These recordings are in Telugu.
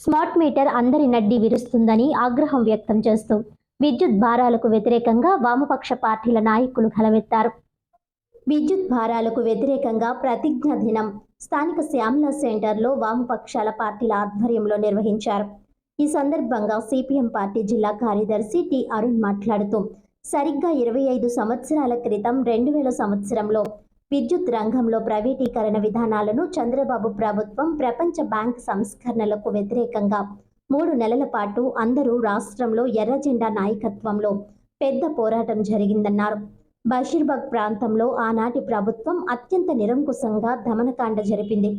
స్మార్ట్ మీటర్ అందరి నడ్డి విరుస్తుందని ఆగ్రహం వ్యక్తం చేస్తూ విద్యుత్ భారాలకు వ్యతిరేకంగా వామపక్ష పార్టీల నాయకులు గలవెత్తారు విద్యుత్ భారాలకు వ్యతిరేకంగా ప్రతిజ్ఞ దినం స్థానిక శ్యామల సెంటర్లో వామపక్షాల పార్టీల ఆధ్వర్యంలో నిర్వహించారు. ఈ సందర్భంగా సిపిఎం పార్టీ జిల్లా కార్యదర్శి టి అరుణ్ మాట్లాడుతూ సరిగ్గా ఇరవై ఐదు సంవత్సరాల క్రితం రెండు వేల సంవత్సరంలో విద్యుత్ రంగంలో ప్రైవేటీకరణ విధానాలను చంద్రబాబు ప్రభుత్వం ప్రపంచ బ్యాంక్ సంస్కరణలకు వ్యతిరేకంగా మూడు నెలల పాటు అందరూ రాష్ట్రంలో ఎర్రజెండా నాయకత్వంలో పెద్ద పోరాటం జరిగిందన్నారు. బషీర్బాగ్ ప్రాంతంలో ఆనాటి ప్రభుత్వం అత్యంత నిరంకుశంగా దమనకాండ జరిపింది.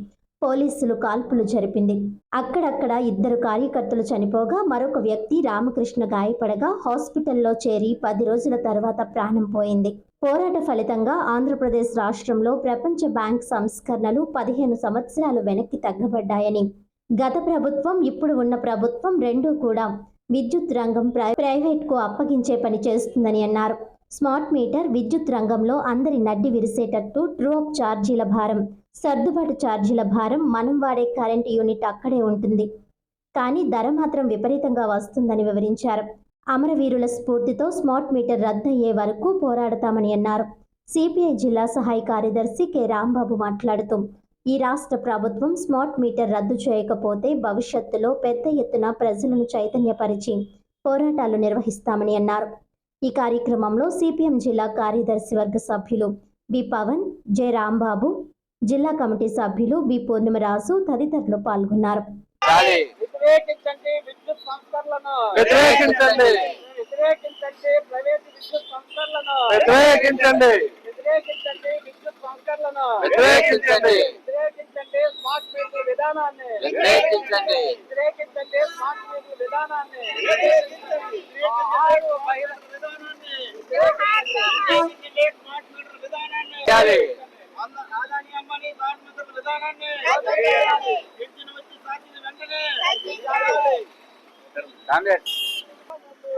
పోలీసులు కాల్పులు జరిపింది. అక్కడక్కడ ఇద్దరు కార్యకర్తలు చనిపోగా మరొక వ్యక్తి రామకృష్ణ గాయపడగా హాస్పిటల్లో చేరి పది రోజుల తర్వాత ప్రాణం పోయింది. పోరాట ఫలితంగా ఆంధ్రప్రదేశ్ రాష్ట్రంలో ప్రపంచ బ్యాంక్ సంస్కరణలు పదిహేను సంవత్సరాలు వెనక్కి తగ్గబడ్డాయని. గత ప్రభుత్వం ఇప్పుడు ఉన్న ప్రభుత్వం రెండూ కూడా విద్యుత్ రంగం ప్రై ప్రైవేట్కు అప్పగించే పని చేస్తుందని అన్నారు. స్మార్ట్ మీటర్ విద్యుత్ రంగంలో అందరి నడ్డి విరిసేటట్టు డ్రోప్ ఛార్జీల భారం సర్దుబాటు ఛార్జీల భారం మనం వాడే కరెంట్ యూనిట్ అక్కడే ఉంటుంది. కానీ ధర మాత్రం విపరీతంగా వస్తుందని వివరించారు. అమరవీరుల స్ఫూర్తితో స్మార్ట్ మీటర్ రద్దయ్యే వరకు పోరాడతామని అన్నారు. సిపిఐ జిల్లా సహాయ కార్యదర్శి కె. రాంబాబు మాట్లాడుతూ ఈ రాష్ట్ర ప్రభుత్వం స్మార్ట్ మీటర్ రద్దు చేయకపోతే భవిష్యత్తులో పెద్ద ఎత్తున ప్రజలను చైతన్యపరిచి పోరాటాలు నిర్వహిస్తామని అన్నారు. ఈ కార్యక్రమంలో సిపిఎం జిల్లా కార్యదర్శి వర్గ సభ్యులు బి. పవన్ జె. రాంబాబు జిల్లా కమిటీ సభ్యులు బి. పూర్ణిమరాజు తదితరులు పాల్గొన్నారు. వ్యతిరేకించండి వ్యతిరేకించండి. వ్యతిరేకించండి. ప్రైవేట్ విద్యుత్ సంస్థలను వ్యతిరేకించండి. వ్యతిరేకించండి. విద్యుత్ సంస్థలను వ్యతిరేకించండి. వ్యతిరేకించండి. స్మార్ట్ మీటర్ విధానాన్ని వ్యతిరేకించండి. వ్యతిరేకించండి. స్మార్ట్ మీటర్ విధానాన్ని ఆరు బహిరంగ విధానాన్ని వ్యతిరేకించండి. స్మార్ట్ మీటర్ విధానాన్ని చాలి అన్న- ఆదాని అమ్మని స్మార్ట్ మీటర్ విధానాన్ని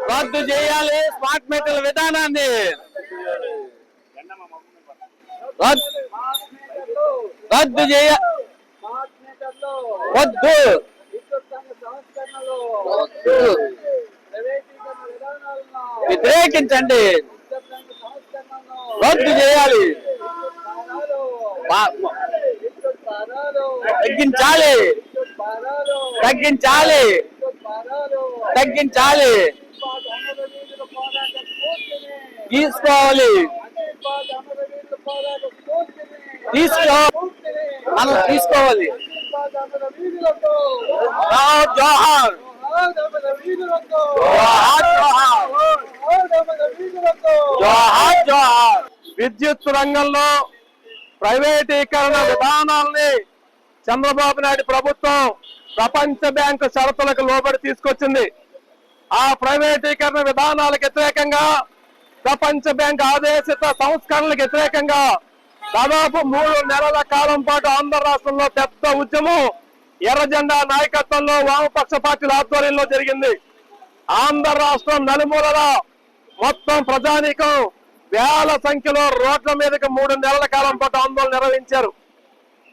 రద్దు చేయాలి స్మార్ట్ మీటర్ల విధానాన్ని. రద్దు చేయ వద్దు. వ్యతిరేకించండి. రద్దు చేయాలి. తగ్గించాలి. తగ్గించాలి. తగ్గించాలి. తీసుకోవాలి. తీసుకో. మనం తీసుకోవాలి. జోహార్ జోహార్. జోహార్ జోహార్. విద్యుత్ రంగంలో ప్రైవేటీకరణ విధానాల్ని చంద్రబాబు నాయుడు ప్రభుత్వం ప్రపంచ బ్యాంకు షరతులకు లోబడి తీసుకొచ్చింది. ఆ ప్రైవేటీకరణ విధానాలకు వ్యతిరేకంగా ప్రపంచ బ్యాంక్ ఆదేశిత సంస్కరణలకు వ్యతిరేకంగా దాదాపు మూడు నెలల కాలం పాటు ఆంధ్ర రాష్ట్రంలో పెద్ద ఉద్యమం ఎర్రజెండా నాయకత్వంలో వామపక్ష పార్టీల ఆధ్వర్యంలో జరిగింది. ఆంధ్ర రాష్ట్రం నలుమూలల మొత్తం ప్రజానీకం వేల సంఖ్యలో రోడ్ల మీదకి మూడు నెలల కాలం పాటు ఆందోళన నిర్వహించారు.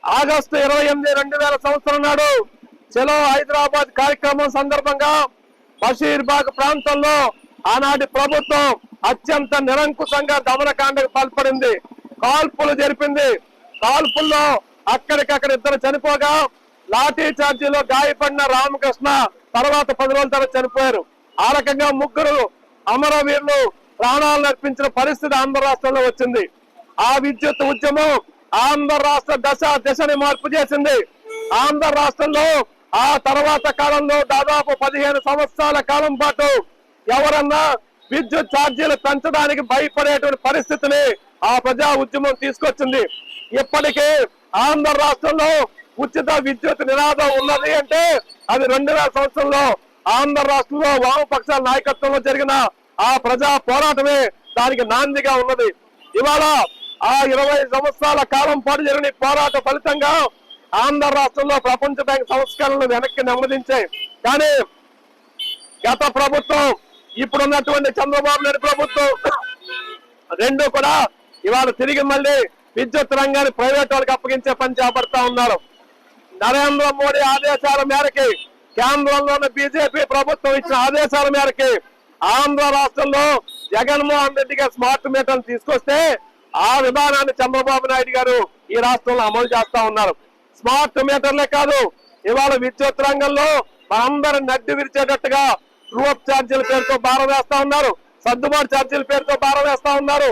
ఆగస్టు ఇరవై ఎనిమిది రెండు వేల సంవత్సరం నాడు చలో హైదరాబాద్ కార్యక్రమం సందర్భంగా బషీర్బాగ్ ప్రాంతంలో ఆనాటి ప్రభుత్వం అత్యంత నిరంకుశంగా దమనకాండకు పాల్పడింది. కాల్పులు జరిపింది. కాల్పుల్లో అక్కడికక్కడ ఇద్దరు చనిపోగా లాఠీ చార్జీలో గాయపడిన రామకృష్ణ తర్వాత పది రోజుల తర్వాత చనిపోయారు. ఆ రకంగా ముగ్గురు అమరవీరులు ప్రాణాలను అర్పించిన పరిస్థితి ఆంధ్ర రాష్ట్రంలో వచ్చింది. ఆ విద్యుత్ ఉద్యమం ఆంధ్ర రాష్ట్ర దశ దిశని మార్పు చేసింది. ఆంధ్ర రాష్ట్రంలో ఆ తర్వాత కాలంలో దాదాపు పదిహేను సంవత్సరాల కాలం పాటు ఎవరన్నా విద్యుత్ ఛార్జీలు పెంచడానికి భయపడేటువంటి పరిస్థితిని ఆ ప్రజా ఉద్యమం తీసుకొచ్చింది. ఇప్పటికే ఆంధ్ర రాష్ట్రంలో ఉచిత విద్యుత్ నినాదం ఉన్నది అంటే అది రెండు వేల సంవత్సరంలో ఆంధ్ర రాష్ట్రంలో వామపక్షాల నాయకత్వంలో జరిగిన ఆ ప్రజా పోరాటమే దానికి నాందిగా ఉన్నది. ఇవాళ ఆ ఇరవై సంవత్సరాల కాలం పాటు జరిగిన పోరాట ఫలితంగా ఆంధ్ర రాష్ట్రంలో ప్రపంచ బ్యాంక్ సంస్కరణలు వెనక్కి నెమ్మదించాయి కానీ గత ప్రభుత్వం ఇప్పుడున్నటువంటి చంద్రబాబు నాయుడు ప్రభుత్వం రెండు కూడా ఇవాళ తిరిగి మళ్ళీ విద్యుత్ రంగాన్ని ప్రైవేట్ వాళ్ళకి అప్పగించే పని చేపడతా ఉన్నారు. నరేంద్ర మోడీ ఆదేశాల మేరకి కేంద్రంలోని బీజేపీ ప్రభుత్వం ఇచ్చిన ఆదేశాల మేరకి ఆంధ్ర రాష్ట్రంలో జగన్మోహన్ రెడ్డి గారు స్మార్ట్ మీటర్లు తీసుకొస్తే ఆ విధానాన్ని చంద్రబాబు నాయుడు గారు ఈ రాష్ట్రంలో అమలు చేస్తా ఉన్నారు. స్మార్ట్ మీటర్లే కాదు. ఇవాళ విద్యుత్ రంగంలో మనందరూ నడ్డి విరిచేటట్టుగా ట్రూఅప్ ఛార్జీల పేరుతో భారం వేస్తా ఉన్నారు. సర్దుబాటు ఛార్జీల పేరుతో భారం వేస్తా ఉన్నారు.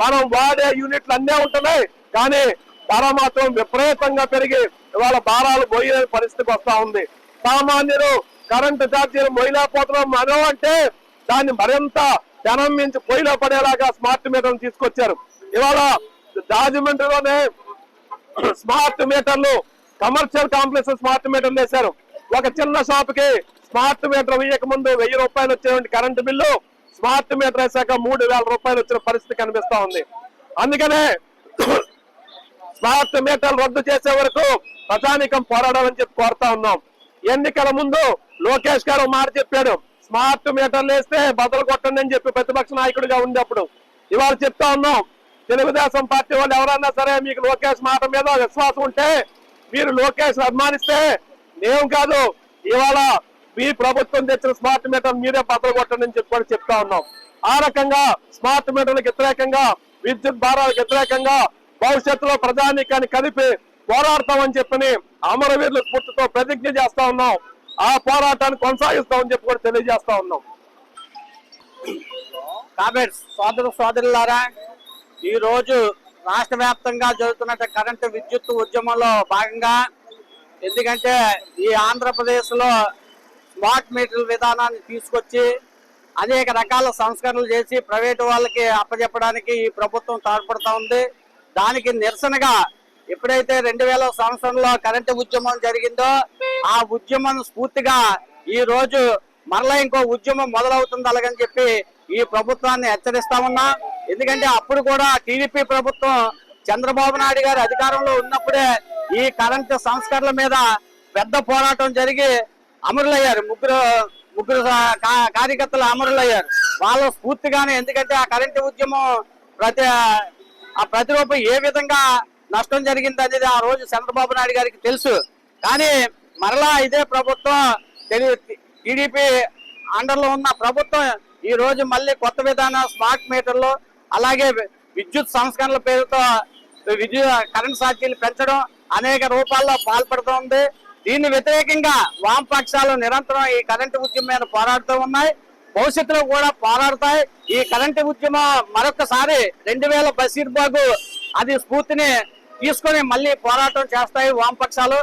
మనం వాడే యూనిట్లు అన్నీ ఉంటున్నాయి. కానీ ధర మాత్రం విపరీతంగా పెరిగి ఇవాళ భారాలు పోయే పరిస్థితికి వస్తా ఉంది. సామాన్యులు కరెంటు ఛార్జీలు మొయ్యలేకపోతున్నాం మనం అంటే దాన్ని మరింత జనం మించి పొయ్యిలో పడేలాగా స్మార్ట్ మీటర్లు తీసుకొచ్చారు. ఇవాళ రాజమండ్రిలోనే స్మార్ట్ మీటర్లు కమర్షియల్ కాంప్లెక్స్ స్మార్ట్ మీటర్లు వేశారు. ఒక చిన్న షాప్కి స్మార్ట్ మీటర్ వేయక ముందు వెయ్యి రూపాయలు వచ్చేటువంటి కరెంటు బిల్లు స్మార్ట్ మీటర్ వేసాక మూడు వేల రూపాయలు వచ్చిన పరిస్థితి కనిపిస్తా ఉంది. అందుకనే స్మార్ట్ మీటర్లు రద్దు చేసే వరకు ప్రజానికం పోరాడాలని చెప్పి కోరుతా ఉన్నాం. ఎన్నికల ముందు లోకేష్ గారు ఒక మాట చెప్పాడు స్మార్ట్ మీటర్లు వేస్తే బదులు కొట్టండి అని చెప్పి ప్రతిపక్ష నాయకుడిగా ఉండేప్పుడు ఇవాళ చెప్తా ఉన్నాం తెలుగుదేశం పార్టీ వాళ్ళు ఎవరన్నా సరే మీకు లోకేష్ మాట మీద విశ్వాసం ఉంటే మీరు లోకేష్ అభిమానిస్తే మేము కాదు ఇవాళ మీ ప్రభుత్వం తెచ్చిన స్మార్ట్ మీటర్ మీరే బదులు కొట్టండి అని చెప్పి చెప్తా ఉన్నాం. ఆ రకంగా స్మార్ట్ మీటర్లకు వ్యతిరేకంగా విద్యుత్ భారాలకు వ్యతిరేకంగా భవిష్యత్తులో ప్రజానీకాన్ని కలిపి పోరాడతామని చెప్పని అమరవీరుల స్ఫూర్తితో ప్రతిజ్ఞ చేస్తా ఉన్నాం. ఆ పోరాటాన్ని కొనసాగిస్తామని చెప్పి కూడా తెలియజేస్తా ఉన్నాం. కాబట్టి సోదర సోదరులారా ఈ రోజు రాష్ట్ర వ్యాప్తంగా జరుగుతున్న కరెంటు విద్యుత్ ఉద్యమంలో భాగంగా ఎందుకంటే ఈ ఆంధ్రప్రదేశ్లో స్మార్ట్ మీటర్ విధానాన్ని తీసుకొచ్చి అనేక రకాల సంస్కరణలు చేసి ప్రైవేటు వాళ్ళకి అప్పచెప్పడానికి ఈ ప్రభుత్వం తోడ్పడుతూ ఉంది. దానికి నిరసనగా ఎప్పుడైతే రెండు వేల సంవత్సరంలో కరెంటు ఉద్యమం జరిగిందో ఆ ఉద్యమం స్ఫూర్తిగా ఈ రోజు మరలా ఇంకో ఉద్యమం మొదలవుతుంది అలాగని చెప్పి ఈ ప్రభుత్వాన్ని హెచ్చరిస్తా ఉన్నా. ఎందుకంటే అప్పుడు కూడా టీడీపీ ప్రభుత్వం చంద్రబాబు నాయుడు గారు అధికారంలో ఉన్నప్పుడే ఈ కరెంటు సంస్కరణల మీద పెద్ద పోరాటం జరిగి అమరులయ్యారు. ముగ్గురు ముగ్గురు కా- కార్యకర్తలు అమరులయ్యారు. వాళ్ళ స్ఫూర్తిగానే ఎందుకంటే ఆ కరెంటు ఉద్యమం ప్రతి ఆ ప్రతిరూపం ఏ విధంగా నష్టం జరిగింది అనేది ఆ రోజు చంద్రబాబు నాయుడు గారికి తెలుసు. కానీ మరలా ఇదే ప్రభుత్వం టీడీపీ అండర్లో ఉన్న ప్రభుత్వం ఈ రోజు మళ్ళీ కొత్త విధానం స్మార్ట్ మీటర్లు అలాగే విద్యుత్ సంస్కరణల పేరుతో విద్యుత్ కరెంట్ ఛార్జీలు పెంచడం అనేక రూపాల్లో పాల్పడుతోంది. దీన్ని వ్యతిరేకంగా వామపక్షాలు నిరంతరం ఈ కరెంటు ఉద్యమం మీద పోరాడుతూ ఉన్నాయి. భవిష్యత్తులో కూడా పోరాడతాయి. ఈ కరెంటు ఉద్యమం మరొకసారి రెండు వేల బషీర్బాగు అది స్ఫూర్తిని తీసుకొని మళ్ళీ పోరాటం చేస్తాయి వామపక్షాలు.